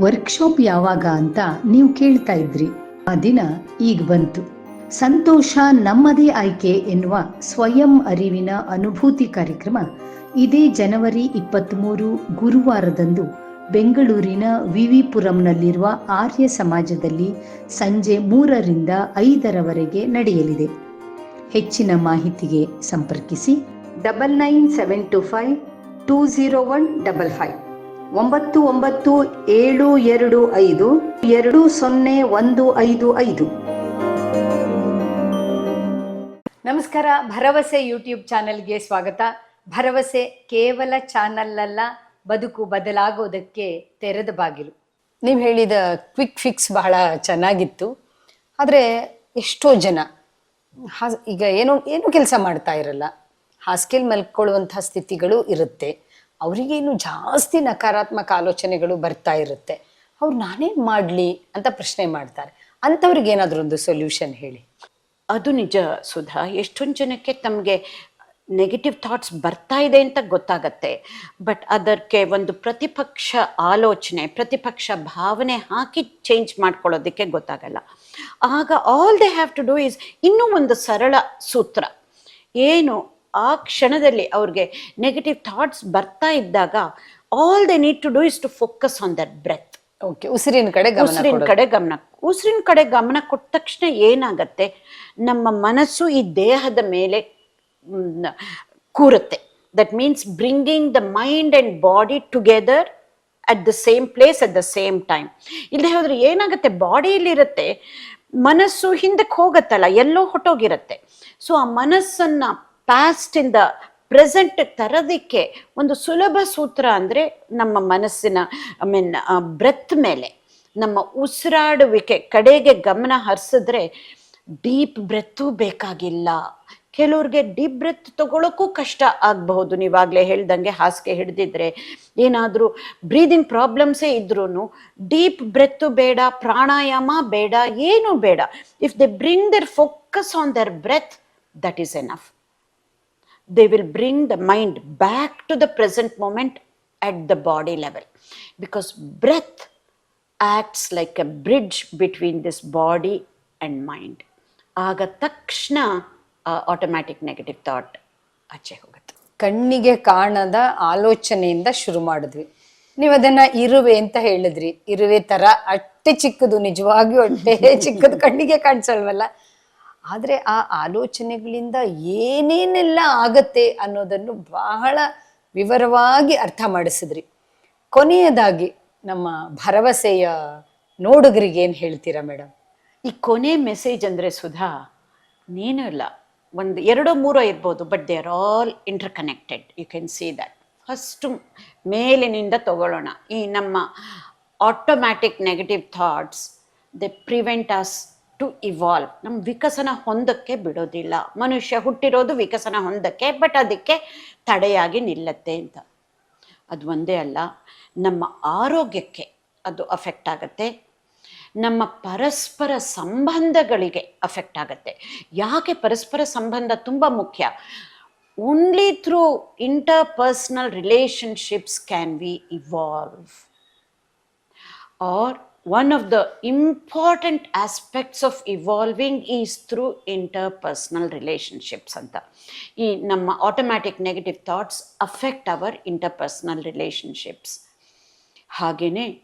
Workshop ಯಾವಾಗ ಅಂತ ನೀವು ಕೇಳ್ತಾ ಇದ್ರಿ. ಆ ದಿನ ಈಗ ಬಂತು. ಸಂತೋಷ ನಮ್ಮದೇ ಆಯ್ಕೆ ಎನ್ನುವ ಸ್ವಯಂ ಅರಿವಿನ ಅನುಭೂತಿ ಕಾರ್ಯಕ್ರಮ ಇದೇ ಜನವರಿ ಇಪ್ಪತ್ತ್ಮೂರು ಗುರುವಾರದಂದು ಬೆಂಗಳೂರಿನ ವಿವಿಪುರಂನಲ್ಲಿರುವ ಆರ್ಯ ಸಮಾಜದಲ್ಲಿ ಸಂಜೆ ಮೂರರಿಂದ ಐದರವರೆಗೆ ನಡೆಯಲಿದೆ. ಹೆಚ್ಚಿನ ಮಾಹಿತಿಗೆ ಸಂಪರ್ಕಿಸಿ double nine seven two five two zero one double five. ಒಂಬತ್ತು ಒಂಬತ್ತು ಏಳು ಎರಡು ಐದು ಎರಡು ಸೊನ್ನೆ ಒಂದು ಐದು ಐದು. ನಮಸ್ಕಾರ, ಭರವಸೆ ಯೂಟ್ಯೂಬ್ ಚಾನೆಲ್ಗೆ ಸ್ವಾಗತ. ಭರವಸೆ ಕೇವಲ ಚಾನಲ್ ಅಲ್ಲ ಬದುಕು ಬದಲಾಗೋದಕ್ಕೆ ತೆರೆದ ಬಾಗಿಲು. ನೀವು ಹೇಳಿದ ಕ್ವಿಕ್ ಫಿಕ್ಸ್ ಬಹಳ ಚೆನ್ನಾಗಿತ್ತು. ಆದರೆ ಎಷ್ಟೋ ಜನ ಈಗ ಏನೋ, ಏನು ಕೆಲಸ ಮಾಡ್ತಾ ಇರಲ್ಲ. ಹಾಸ್ಕೆಲ್ ಮಲ್ಕೊಳ್ಳುವಂತಹ ಸ್ಥಿತಿಗಳು ಇರುತ್ತೆ. ಅವರಿಗೇನು ಜಾಸ್ತಿ ನಕಾರಾತ್ಮಕ ಆಲೋಚನೆಗಳು ಬರ್ತಾ ಇರುತ್ತೆ. ಅವ್ರು ನಾನೇನು ಮಾಡಲಿ ಅಂತ ಪ್ರಶ್ನೆ ಮಾಡ್ತಾರೆ. ಅಂಥವ್ರಿಗೆ ಏನಾದರೂ ಒಂದು ಸೊಲ್ಯೂಷನ್ ಹೇಳಿ. ಅದು ನಿಜ ಸುಧಾ. ಎಷ್ಟೊಂದು ಜನಕ್ಕೆ ತಮಗೆ ನೆಗೆಟಿವ್ ಥಾಟ್ಸ್ ಬರ್ತಾ ಇದೆ ಅಂತ ಗೊತ್ತಾಗತ್ತೆ. ಬಟ್ ಅದಕ್ಕೆ ಒಂದು ಪ್ರತಿಪಕ್ಷ ಆಲೋಚನೆ, ಪ್ರತಿಪಕ್ಷ ಭಾವನೆ ಹಾಕಿ ಚೇಂಜ್ ಮಾಡ್ಕೊಳ್ಳೋದಕ್ಕೆ ಗೊತ್ತಾಗಲ್ಲ. ಆಗ all they have to do is ಇನ್ನೂ ಒಂದು ಸರಳ ಸೂತ್ರ. ಏನು? ಆ ಕ್ಷಣದಲ್ಲಿ ಅವ್ರಿಗೆ ನೆಗೆಟಿವ್ ಥಾಟ್ಸ್ ಬರ್ತಾ ಇದ್ದಾಗ all they need to do is to focus on that breath okay ಉಸಿರಿನ ಕಡೆ ಗಮನ ಉಸಿರಿನ ಕಡೆ ಗಮನ ಉಸಿರಿನ ಕಡೆ ಗಮನ ಕೊಟ್ಟ ತಕ್ಷಣ ಏನಾಗತ್ತೆ? ನಮ್ಮ ಮನಸ್ಸು ಈ ದೇಹದ ಮೇಲೆ ಕೂರುತ್ತೆ. That means bringing the mind and body together at the same place at the same time ಇಲ್ಲದೆ ಹೇಳಿದ್ರೆ ಏನಾಗುತ್ತೆ? ಬಾಡಿಯಲ್ಲಿರುತ್ತೆ ಮನಸ್ಸು ಹಿಂದಕ್ಕೆ ಹೋಗತ್ತಲ್ಲ ಎಲ್ಲೋ ಹೊಟ್ಟೋಗಿರುತ್ತೆ ಸೊ ಆ ಮನಸ್ಸನ್ನ ಇಂದ ಪ್ರೆಸೆಂಟ್ ತರೋದಕ್ಕೆ ಒಂದು ಸುಲಭ ಸೂತ್ರ ಅಂದರೆ ನಮ್ಮ ಮನಸ್ಸಿನ ಐ ಮೀನ್ ಬ್ರೆತ್ ಮೇಲೆ. ನಮ್ಮ ಉಸಿರಾಡುವಿಕೆ ಕಡೆಗೆ ಗಮನ ಹರಿಸಿದ್ರೆ ಡೀಪ್ ಬ್ರೆತ್ತು ಬೇಕಾಗಿಲ್ಲ. ಕೆಲವ್ರಿಗೆ ಡೀಪ್ ಬ್ರೆತ್ ತಗೊಳ್ಳೋಕ್ಕೂ ಕಷ್ಟ ಆಗಬಹುದು. ನೀವಾಗಲೇ ಹೇಳ್ದಂಗೆ ಹಾಸಿಗೆ ಹಿಡ್ದಿದ್ರೆ ಏನಾದರೂ ಬ್ರೀದಿಂಗ್ ಪ್ರಾಬ್ಲಮ್ಸೇ ಇದ್ರೂ ಡೀಪ್ ಬ್ರೆತ್ತು ಬೇಡ, ಪ್ರಾಣಾಯಾಮ ಬೇಡ, ಏನೂ ಬೇಡ. If they bring their focus on their breath that is enough they will bring the mind back to the present moment at the body level because breath acts like a bridge between this body and mind ಆಗ ತಕ್ಷಣ automatic negative thought ಆಚೆ ಹೋಗುತ್ತೆ ಕಣ್ಣಿಗೆ ಕಾಣದ ಆಲೋಚನೆಯಿಂದ ಶುರು ಮಾಡಿದ್ವಿ ನೀವು ಅದನ್ನ ಇರುವೆ ಅಂತ ಹೇಳಿದ್ರಿ ಇರುವೆ ತರ ಅಟ್ಟೆ ಚಿಕ್ಕದು ನಿಜವಾಗಿಯೂ ಅಟ್ಟೆ ಚಿಕ್ಕದು ಕಣ್ಣಿಗೆ ಕಾಣಿಸಲ್ವಲ್ಲ ಆದ್ರೆ ಆ ಆಲೋಚನೆಗಳಿಂದ ಏನೇನೆಲ್ಲ ಆಗತ್ತೆ ಅನ್ನೋದನ್ನು ಬಹಳ ವಿವರವಾಗಿ ಅರ್ಥ ಮಾಡಿಸಿದ್ರಿ. ಕೊನೆಯದಾಗಿ ನಮ್ಮ ಭರವಸೆಯ ನೋಡುಗರಿಗೆ ಏನು ಹೇಳ್ತೀರಾ ಮೇಡಮ್? ಈ ಕೊನೆ ಮೆಸೇಜ್ ಅಂದರೆ ಸುಧಾ ನೀನು ಇಲ್ಲ ಒಂದು ಎರಡೋ ಮೂರೋ ಇರ್ಬೋದು but they are all interconnected you can see that first ಮೇಲಿನಿಂದ ತಗೊಳ್ಳೋಣ. ಈ ನಮ್ಮ automatic negative thoughts they prevent us to evolve ನಮ್ಮ ವಿಕಸನ ಹೊಂದಕ್ಕೆ ಬಿಡೋದಿಲ್ಲ. ಮನುಷ್ಯ ಹುಟ್ಟಿರೋದು ವಿಕಸನ ಹೊಂದಕ್ಕೆ ಬಟ್ ಅದಕ್ಕೆ ತಡೆಯಾಗಿ ನಿಲ್ಲತ್ತೆ ಅಂತ. ಅದು ಒಂದೇ ಅಲ್ಲ. ನಮ್ಮ ಆರೋಗ್ಯಕ್ಕೆ ಅದು ಅಫೆಕ್ಟ್ ಆಗತ್ತೆ. ನಮ್ಮ ಪರಸ್ಪರ ಸಂಬಂಧಗಳಿಗೆ ಅಫೆಕ್ಟ್ ಆಗತ್ತೆ. ಯಾಕೆ ಪರಸ್ಪರ ಸಂಬಂಧ ತುಂಬ ಮುಖ್ಯ? Only through interpersonal relationships can we evolve or one of the important aspects of evolving is through interpersonal relationships ಅಂತ ಈ ನಮ್ಮ automatic negative thoughts affect our interpersonal relationships ಹಾಗೆಯೇ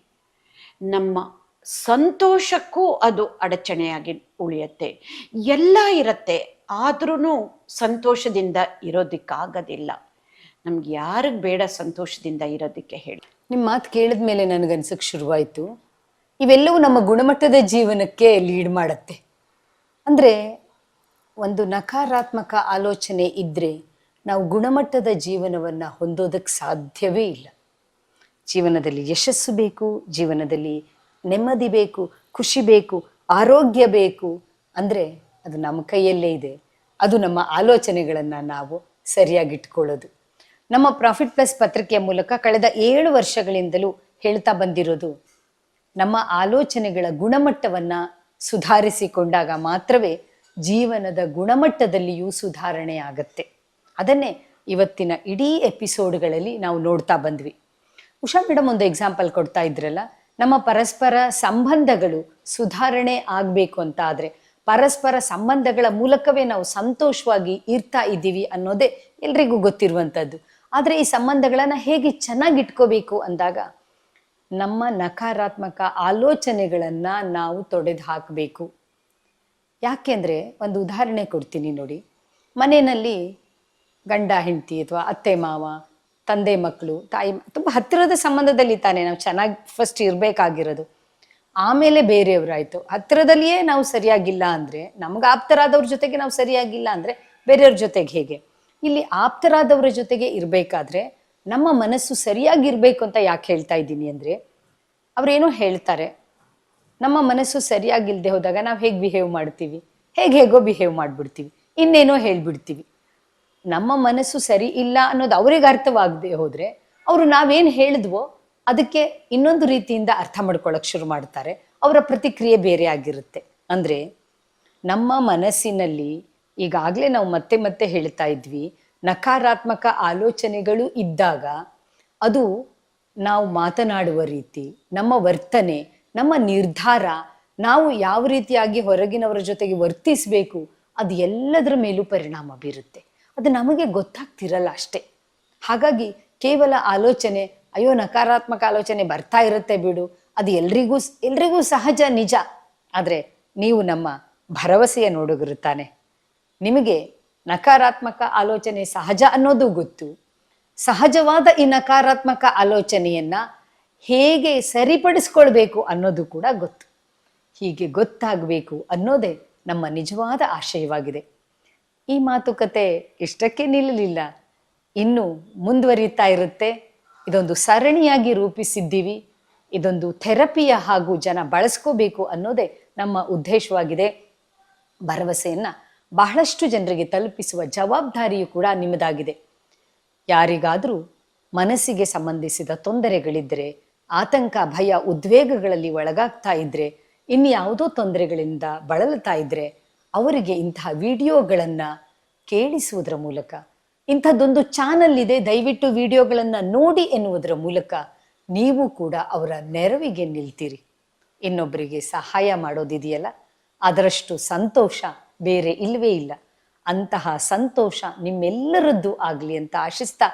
ನಮ್ಮ ಸಂತೋಷಕ್ಕೂ ಅದು ಅಡಚಣೆಯಾಗಿ ಉಳಿಯುತ್ತೆ. ಎಲ್ಲ ಇರುತ್ತೆ ಆದ್ರೂ ಸಂತೋಷದಿಂದ ಇರೋದಕ್ಕಾಗೋದಿಲ್ಲ. ನಮ್ಗೆ ಯಾರಿಗೆ ಬೇಡ ಸಂತೋಷದಿಂದ ಇರೋದಕ್ಕೆ ಹೇಳಿ. ನಿಮ್ಮ ಮಾತು ಕೇಳಿದ ಮೇಲೆ ನನಗನ್ಸಕ್ಕೆ ಶುರುವಾಯಿತು. ಇವೆಲ್ಲವೂ ನಮ್ಮ ಗುಣಮಟ್ಟದ ಜೀವನಕ್ಕೆ ಲೀಡ್ ಮಾಡುತ್ತೆ. ಅಂದರೆ ಒಂದು ನಕಾರಾತ್ಮಕ ಆಲೋಚನೆ ಇದ್ದರೆ ನಾವು ಗುಣಮಟ್ಟದ ಜೀವನವನ್ನು ಹೊಂದೋದಕ್ಕೆ ಸಾಧ್ಯವೇ ಇಲ್ಲ. ಜೀವನದಲ್ಲಿ ಯಶಸ್ಸು ಬೇಕು, ಜೀವನದಲ್ಲಿ ನೆಮ್ಮದಿ ಬೇಕು, ಖುಷಿ ಬೇಕು, ಆರೋಗ್ಯ ಬೇಕು. ಅಂದರೆ ಅದು ನಮ್ಮ ಕೈಯಲ್ಲೇ ಇದೆ. ಅದು ನಮ್ಮ ಆಲೋಚನೆಗಳನ್ನು ನಾವು ಸರಿಯಾಗಿಟ್ಕೊಳ್ಳೋದು. ನಮ್ಮ ಪ್ರಾಫಿಟ್ ಪ್ಲಸ್ ಪತ್ರಿಕೆಯ ಮೂಲಕ ಕಳೆದ ಏಳು ವರ್ಷಗಳಿಂದಲೂ ಹೇಳ್ತಾ ಬಂದಿರೋದು ನಮ್ಮ ಆಲೋಚನೆಗಳ ಗುಣಮಟ್ಟವನ್ನ ಸುಧಾರಿಸಿಕೊಂಡಾಗ ಮಾತ್ರವೇ ಜೀವನದ ಗುಣಮಟ್ಟದಲ್ಲಿಯೂ ಸುಧಾರಣೆ ಆಗತ್ತೆ. ಅದನ್ನೇ ಇವತ್ತಿನ ಇಡೀ ಎಪಿಸೋಡ್ಗಳಲ್ಲಿ ನಾವು ನೋಡ್ತಾ ಬಂದ್ವಿ. ಉಷಾ ಮೇಡಮ್ ಒಂದು ಎಕ್ಸಾಂಪಲ್ ಕೊಡ್ತಾ ಇದ್ರಲ್ಲ, ನಮ್ಮ ಪರಸ್ಪರ ಸಂಬಂಧಗಳು ಸುಧಾರಣೆ ಆಗಬೇಕು ಅಂತ ಆದರೆ ಪರಸ್ಪರ ಸಂಬಂಧಗಳ ಮೂಲಕವೇ ನಾವು ಸಂತೋಷವಾಗಿ ಇರ್ತಾ ಇದ್ದೀವಿ ಅನ್ನೋದೇ ಎಲ್ರಿಗೂ ಗೊತ್ತಿರುವಂಥದ್ದು ಆದರೆ ಈ ಸಂಬಂಧಗಳನ್ನು ಹೇಗೆ ಚೆನ್ನಾಗಿ ಇಟ್ಕೋಬೇಕು ಅಂದಾಗ ನಮ್ಮ ನಕಾರಾತ್ಮಕ ಆಲೋಚನೆಗಳನ್ನು ನಾವು ತೊಡೆದು ಹಾಕಬೇಕು. ಯಾಕೆಂದರೆ ಒಂದು ಉದಾಹರಣೆ ಕೊಡ್ತೀನಿ ನೋಡಿ. ಮನೆಯಲ್ಲಿ ಗಂಡ, ಹೆಂಡತಿ ಅಥವಾ ಅತ್ತೆ, ಮಾವ, ತಂದೆ ಮಕ್ಕಳು ತಾಯಿ ತುಂಬ ಹತ್ತಿರದ ಸಂಬಂಧದಲ್ಲಿ ತಾನೇ ನಾವು ಚೆನ್ನಾಗಿ ಫಸ್ಟ್ ಇರಬೇಕಾಗಿರೋದು. ಆಮೇಲೆ ಬೇರೆಯವರಾಯಿತು. ಹತ್ತಿರದಲ್ಲಿಯೇ ನಾವು ಸರಿಯಾಗಿಲ್ಲ ಅಂದರೆ, ನಮ್ಗೆ ಆಪ್ತರಾದವ್ರ ಜೊತೆಗೆ ನಾವು ಸರಿಯಾಗಿಲ್ಲ ಅಂದರೆ ಬೇರೆಯವ್ರ ಜೊತೆಗೆ ಹೇಗೆ? ಇಲ್ಲಿ ಆಪ್ತರಾದವರ ಜೊತೆಗೆ ಇರಬೇಕಾದ್ರೆ ನಮ್ಮ ಮನಸ್ಸು ಸರಿಯಾಗಿರ್ಬೇಕು ಅಂತ ಯಾಕೆ ಹೇಳ್ತಾ ಇದ್ದೀನಿ ಅಂದರೆ ಅವರೇನೋ ಹೇಳ್ತಾರೆ. ನಮ್ಮ ಮನಸ್ಸು ಸರಿಯಾಗಿಲ್ಲದೆ ಹೋದಾಗ ನಾವು ಹೇಗೆ ಬಿಹೇವ್ ಮಾಡ್ತೀವಿ? ಹೇಗೆ ಹೇಗೋ ಬಿಹೇವ್ ಮಾಡಿಬಿಡ್ತೀವಿ. ಇನ್ನೇನೋ ಹೇಳ್ಬಿಡ್ತೀವಿ. ನಮ್ಮ ಮನಸ್ಸು ಸರಿ ಇಲ್ಲ ಅನ್ನೋದು ಅವ್ರಿಗೆ ಅರ್ಥವಾಗದೆ ಹೋದರೆ, ಅವರು ನಾವೇನು ಹೇಳಿದ್ವೋ ಅದಕ್ಕೆ ಇನ್ನೊಂದು ರೀತಿಯಿಂದ ಅರ್ಥ ಮಾಡ್ಕೊಳ್ಳೋಕೆ ಶುರು ಮಾಡ್ತಾರೆ. ಅವರ ಪ್ರತಿಕ್ರಿಯೆ ಬೇರೆ ಆಗಿರುತ್ತೆ. ಅಂದರೆ, ನಮ್ಮ ಮನಸ್ಸಿನಲ್ಲಿ ಈಗಾಗಲೇ ನಾವು ಮತ್ತೆ ಮತ್ತೆ ಹೇಳ್ತಾ ಇದ್ವಿ ನಕಾರಾತ್ಮಕ ಆಲೋಚನೆಗಳು ಇದ್ದಾಗ ಅದು ನಾವು ಮಾತನಾಡುವ ರೀತಿ, ನಮ್ಮ ವರ್ತನೆ, ನಮ್ಮ ನಿರ್ಧಾರ ನಾವು ಯಾವ ರೀತಿಯಾಗಿ ಹೊರಗಿನವರ ಜೊತೆಗೆ ವರ್ತಿಸಬೇಕು, ಅದು ಎಲ್ಲದರ ಮೇಲೂ ಪರಿಣಾಮ ಬೀರುತ್ತೆ. ಅದು ನಮಗೆ ಗೊತ್ತಾಗ್ತಿರಲ್ಲ ಅಷ್ಟೇ. ಹಾಗಾಗಿ ಕೇವಲ ಆಲೋಚನೆ, ಅಯ್ಯೋ ನಕಾರಾತ್ಮಕ ಆಲೋಚನೆ ಬರ್ತಾ ಇರುತ್ತೆ ಬಿಡು, ಅದು ಎಲ್ರಿಗೂ ಎಲ್ರಿಗೂ ಸಹಜ, ನಿಜ. ಆದರೆ ನೀವು ನಮ್ಮ ಭರವಸೆಯ ನೋಡುಗಿರುತ್ತಾನೆ ನಿಮಗೆ ನಕಾರಾತ್ಮಕ ಆಲೋಚನೆ ಸಹಜ ಅನ್ನೋದು ಗೊತ್ತು. ಸಹಜವಾದ ಈ ನಕಾರಾತ್ಮಕ ಆಲೋಚನೆಯನ್ನ ಹೇಗೆ ಸರಿಪಡಿಸ್ಕೊಳ್ಬೇಕು ಅನ್ನೋದು ಕೂಡ ಗೊತ್ತು. ಹೀಗೆ ಗೊತ್ತಾಗಬೇಕು ಅನ್ನೋದೇ ನಮ್ಮ ನಿಜವಾದ ಆಶಯವಾಗಿದೆ. ಈ ಮಾತುಕತೆ ಇಷ್ಟಕ್ಕೆ ನಿಲ್ಲಲಿಲ್ಲ. ಇನ್ನು ಮುಂದುವರಿತಾ ಇರುತ್ತೆ. ಇದೊಂದು ಸರಣಿಯಾಗಿ ರೂಪಿಸಿದ್ದೀವಿ. ಇದೊಂದು ಥೆರಪಿಯ ಹಾಗೂ ಜನ ಬಳಸ್ಕೋಬೇಕು ಅನ್ನೋದೇ ನಮ್ಮ ಉದ್ದೇಶವಾಗಿದೆ. ಭರವಸೆಯನ್ನ ಬಹಳಷ್ಟು ಜನರಿಗೆ ತಲುಪಿಸುವ ಜವಾಬ್ದಾರಿಯು ಕೂಡ ನಿಮ್ಮದಾಗಿದೆ. ಯಾರಿಗಾದರೂ ಮನಸ್ಸಿಗೆ ಸಂಬಂಧಿಸಿದ ತೊಂದರೆಗಳಿದ್ದರೆ ಆತಂಕ, ಭಯ, ಉದ್ವೇಗಗಳಲ್ಲಿ ಒಳಗಾಗ್ತಾ ಇದ್ರೆ, ಇನ್ಯಾವುದೋ ತೊಂದರೆಗಳಿಂದ ಬಳಲುತ್ತಾ ಇದ್ರೆ, ಅವರಿಗೆ ಇಂತಹ ವಿಡಿಯೋಗಳನ್ನು ಕೇಳಿಸುವುದರ ಮೂಲಕ, ಇಂಥದ್ದೊಂದು ಚಾನಲ್ ಇದೆ ದಯವಿಟ್ಟು ವಿಡಿಯೋಗಳನ್ನು ನೋಡಿ ಎನ್ನುವುದರ ಮೂಲಕ ನೀವು ಕೂಡ ಅವರ ನೆರವಿಗೆ ನಿಲ್ತೀರಿ. ಇನ್ನೊಬ್ಬರಿಗೆ ಸಹಾಯ ಮಾಡೋದಿದೆಯಲ್ಲ, ಅದರಷ್ಟು ಸಂತೋಷ ಬೇರೆ ಇಲ್ಲವೇ ಇಲ್ಲ. ಅಂತಹ ಸಂತೋಷ ನಿಮ್ಮೆಲ್ಲರದ್ದು ಆಗಲಿ ಅಂತ ಆಶಿಸ್ತಾ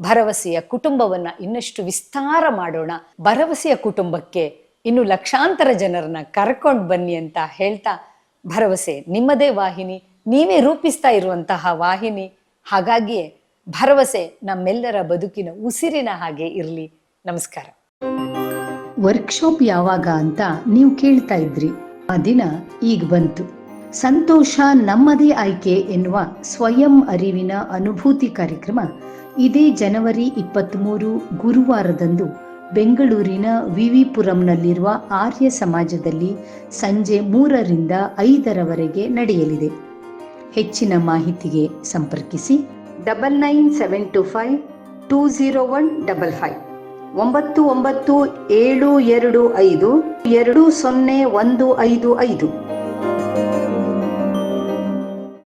ಭರವಸೆಯ ಕುಟುಂಬವನ್ನ ಇನ್ನಷ್ಟು ವಿಸ್ತಾರ ಮಾಡೋಣ. ಭರವಸೆಯ ಕುಟುಂಬಕ್ಕೆ ಇನ್ನು ಲಕ್ಷಾಂತರ ಜನರನ್ನ ಕರ್ಕೊಂಡು ಬನ್ನಿ ಅಂತ ಹೇಳ್ತಾ ಭರವಸೆ. ನಿಮ್ಮದೇ ವಾಹಿನಿ, ನೀವೇ ರೂಪಿಸ್ತಾ ಇರುವಂತಹ ವಾಹಿನಿ. ಹಾಗಾಗಿಯೇ ಭರವಸೆ ನಮ್ಮೆಲ್ಲರ ಬದುಕಿನ ಉಸಿರಿನ ಹಾಗೆ ಇರಲಿ. ನಮಸ್ಕಾರ. ವರ್ಕ್ಶಾಪ್ ಯಾವಾಗ ಅಂತ ನೀವು ಕೇಳ್ತಾ ಇದ್ರಿ. ಆ ದಿನ ಈಗ ಬಂತು. ಸಂತೋಷ ನಮ್ಮದೇ ಆಯ್ಕೆ ಎನ್ನುವ ಸ್ವಯಂ ಅರಿವಿನ ಅನುಭೂತಿ ಕಾರ್ಯಕ್ರಮ ಇದೇ ಜನವರಿ ಇಪ್ಪತ್ತ್ಮೂರು ಗುರುವಾರದಂದು ಬೆಂಗಳೂರಿನ ವಿವಿಪುರಂನಲ್ಲಿರುವ ಆರ್ಯ ಸಮಾಜದಲ್ಲಿ ಸಂಜೆ ಮೂರರಿಂದ ಐದರವರೆಗೆ ನಡೆಯಲಿದೆ. ಹೆಚ್ಚಿನ ಮಾಹಿತಿಗೆ ಸಂಪರ್ಕಿಸಿ double nine seven two five two zero one double five ಒಂಬತ್ತು ಒಂಬತ್ತು ಏಳು ಎರಡು ಐದು ಎರಡು ಸೊನ್ನೆ ಒಂದು ಐದು ಐದು.